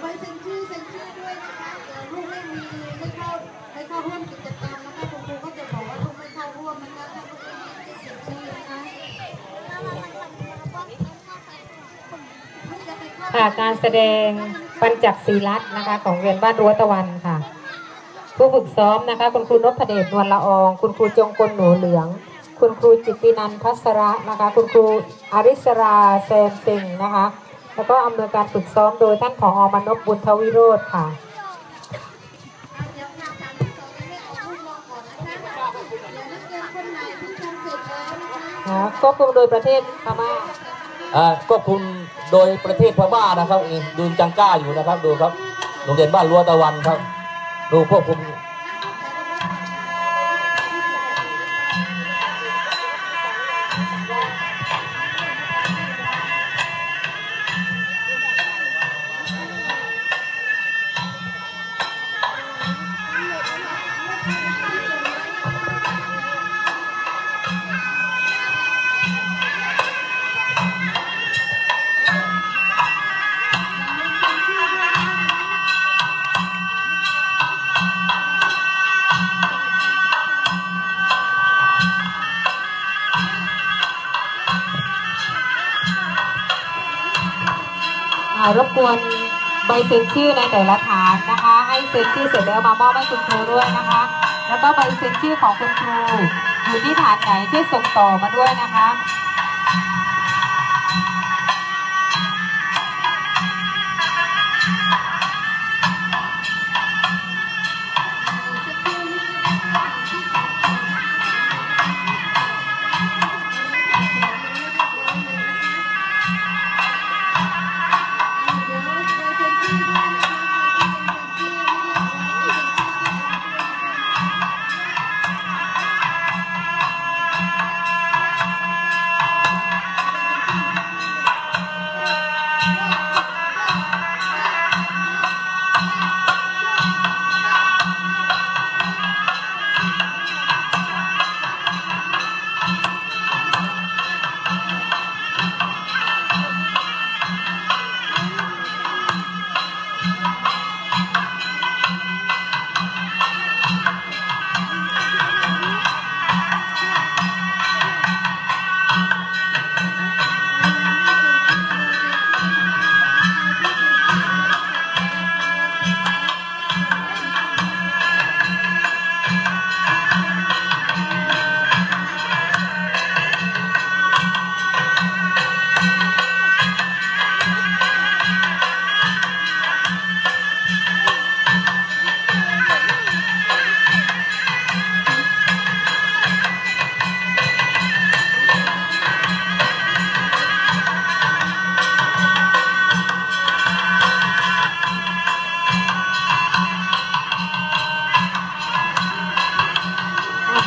ใบเซ็นชื่อเซ็นชื่อด้วยนะคะเดี๋ยวลูกไม่มีไม่เข้าไม่เข้าร่วมกิจกรรมนะคะคุณครูก็จะบอกว่าลูกไม่เข้าร่วมนะคะถ้าลูกไม่มีเซ็นชื่อนะคะเพิ่งจะไปเข้าค่ะการแสดงปัญจักศีลักษณ์นะคะ ของเรียนบ้านรั้วตะวันค่ะ ผู้ฝึกซ้อมนะคะ คุณครูนพเดชนวลละออง คุณครูจงกลหนูเหลือง คุณครูจิตตินันท์พัสระนะคะ คุณครูอาริสราแซมเซิงนะคะ แล้วก็อำนวยการฝึกซ้อมโดยท่านผอมนพบุญทวิโรธค่ะค่ะการที่สองยังไม่ออกลูกรอก่อนนะคะเดี๋ยวนักเรียนคนไหนที่ทำเสร็จแล้วนะคะนะควบคุมโดยประเทศพม่าอ่าควบคุมโดยประเทศพม่านะครับดูจังก้าอยู่นะครับ ดูครับโรงเรียนบ้านรัวตะวันครับ ดูควบคุม รบกวนใบเซ็นชื่อในแต่ละฐานนะคะ ให้เซ็นชื่อเสร็จแล้วมามอบให้คุณครูด้วยนะคะ แล้วก็ใบเซ็นชื่อของคุณครูอยู่ที่ฐานไหนช่วยส่งต่อมาด้วยนะคะ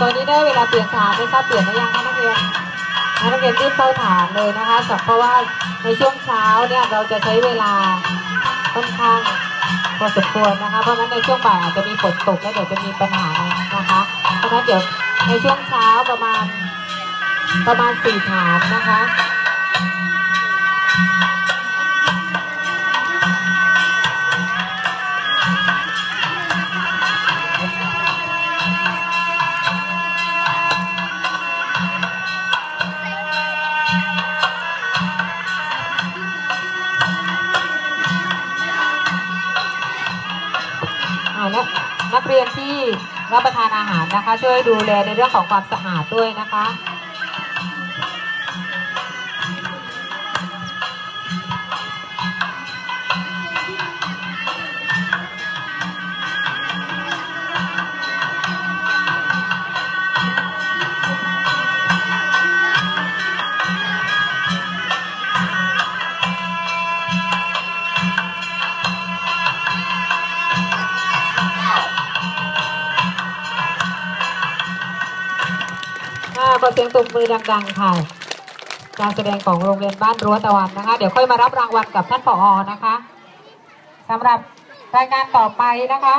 ตอนนี้ได้เวลาเปลี่ยนฐานไม่ทราบเปลี่ยนหรือยังคะนักเรียนนักเรียนรีบเข้าฐานเลยนะคะเพราะว่าในช่วงเช้าเนี่ยเราจะใช้เวลาค่อนข้างพอสมควรนะคะ เพราะฉะนั้นในช่วงบ่ายอาจจะมีฝนตกและเดี๋ยวจะมีปัญหานะคะ เพราะฉะนั้นเดี๋ยวในช่วงเช้าประมาณประมาณสี่ฐานนะคะ นักเรียนที่รับประทานอาหารนะคะ ช่วยดูแลในเรื่องของความสะอาดด้วยนะคะ ขอเสียงตบมือดังๆค่ะ การแสดงของโรงเรียนบ้านรั้วตะวันนะคะ เดี๋ยวค่อยมารับรางวัลกับท่านผอนะคะสำหรับรายการต่อไปนะคะ